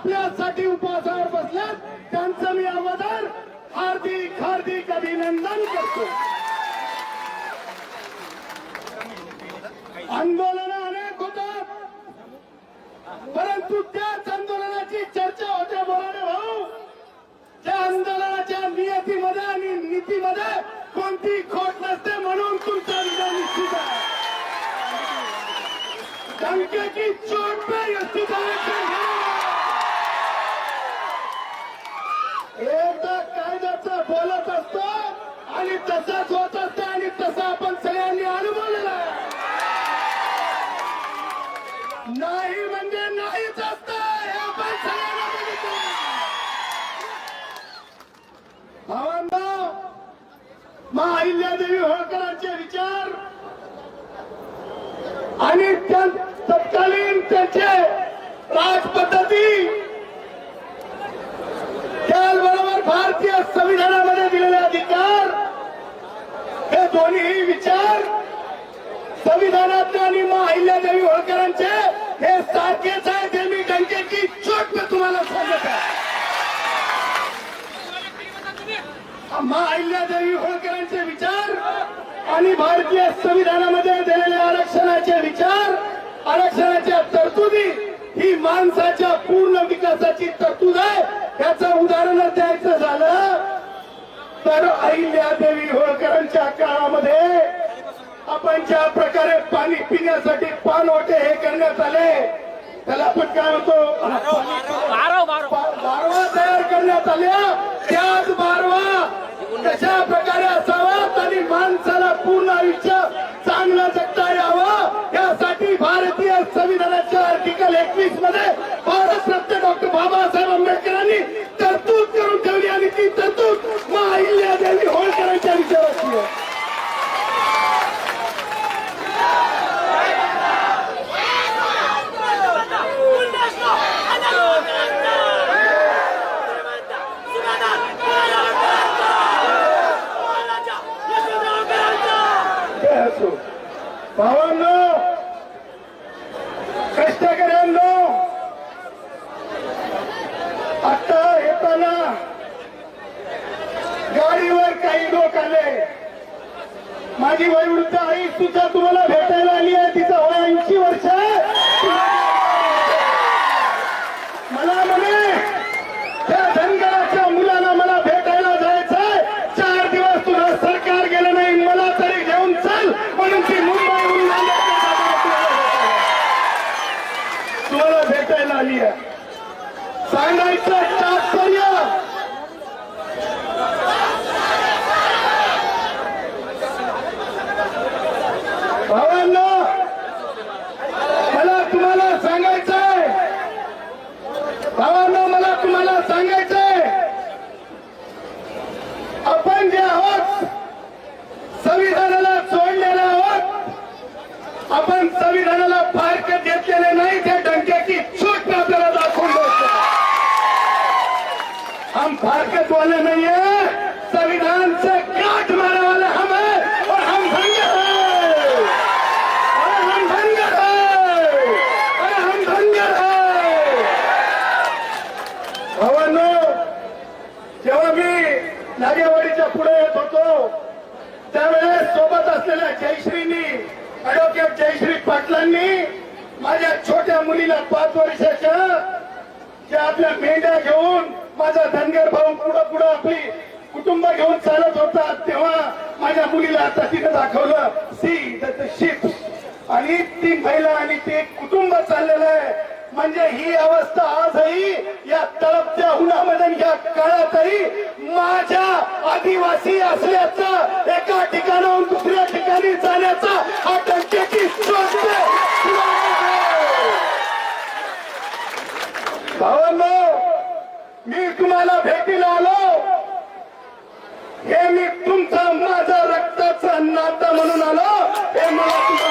आपल्यासाठी उपासावर बसल्यात. त्यांचं मी अगोदर हार्दिक हार्दिक अभिनंदन करतो. आंदोलन अनेक होत परंतु त्याच आंदोलनाची चर्चा होते बोलाने भाऊ. त्या आंदोलनाच्या नियतीमध्ये आणि नीतीमध्ये कोणती खोट नसते म्हणून तुमचा विजय निश्चित आहे. डंके चोट पे युक्ती एकदा कायद्याचं बोलत असतो आणि तसाच होत असते आणि तसा आपण सगळ्यांनी अनुभवलेला नाही म्हणजे नाहीच असत. हे आपण सगळ्यांना बघितलं. भावांना मा अहिल्यादेवी होळकरांचे विचार आणि त्या तत्कालीन त्यांचे राजपद्धती त्याचबरोबर भारतीय संविधानामध्ये दिलेले अधिकार हे दोन्ही विचार? संविधानातले आणि मा अहिल्यादेवी होळकरांचे हे सारखेच आहे ते मी टंकेची चोट मी तुम्हाला सांगत आहे. मा अहिल्यादेवी होळकरांचे विचार आणि भारतीय संविधानामध्ये दिलेले आरक्षणाचे विचार आरक्षणाच्या तरतुदी ही माणसाच्या पूर्ण विकासाची तरतूद आहे. याचं उदाहरण द्यायचं झालं. तर अहिल्यादेवी होळकरांच्या काळामध्ये आपण ज्या प्रकारे पाणी पिण्यासाठी पाणवटे हे करण्यात आले त्याला आपण काय म्हणतो? बारवा तयार करण्यात आल्या. त्याच बारवा कशा असो. भावांनो कष्टकऱ्यांनो आता येताना गाडीवर काही लोक आले. माझी वयोवृद्ध आई सुद्धा तुम्हाला भेटायला आली आहे तिचा वय ऐंशी वर्ष आहे. मला म्हणे त्या धनगराच्या मुलाला मला भेटायला जायचंय चार दिवस तुझं सरकार गेलं नाही मला तरी घेऊन चल म्हणून ती मुंबईहून नांदेडच्या जागा तुम्हाला भेटायला आहे सांगायचं तात्पर्य भावांना मला तुम्हाला सांगायचंय भावांनो मला तुम्हाला सांगायचंय आपण जे आहोत संविधानाला सोडलेले आहोत आपण संविधानाला फारक घेतलेले नाही त्या डंक्याची चूट मी आपल्याला दाखवून द्यायचं हम फारकत वाले नहीं है संविधान से काट मारने वाले हम हैं और हम धनगर हैं और हम धनगर हैं और हम धनगर हैं भावांनो जेव्हा मी नागेवाडीच्या पुढे येत होतो त्यावेळेस सोबत असलेल्या जयश्रीनी ऍडव्होकेट जयश्री पाटलांनी माझ्या छोट्या मुलीला पाच वर्षाच्या ज्या आपल्या मेंढ्या घेऊन माझा धनगर भाऊ पुढं पुढं आपली कुटुंब घेऊन चालत होता तेव्हा माझ्या मुलीला आता तिने दाखवलं सी शिप. आणि ती महिला आणि ते कुटुंब चाललेलं आहे. म्हणजे ही अवस्था आजही या तळ उन्हामध्ये काळातही माझ्या आदिवासी असल्याचं एका ठिकाणाहून दुसऱ्या ठिकाणी जाण्याचा हा टंकेची भावांनो मी तुम्हाला भेटीला आलो. हे मी तुमचा माझा रक्ताचा नाता म्हणून आलो. हे मला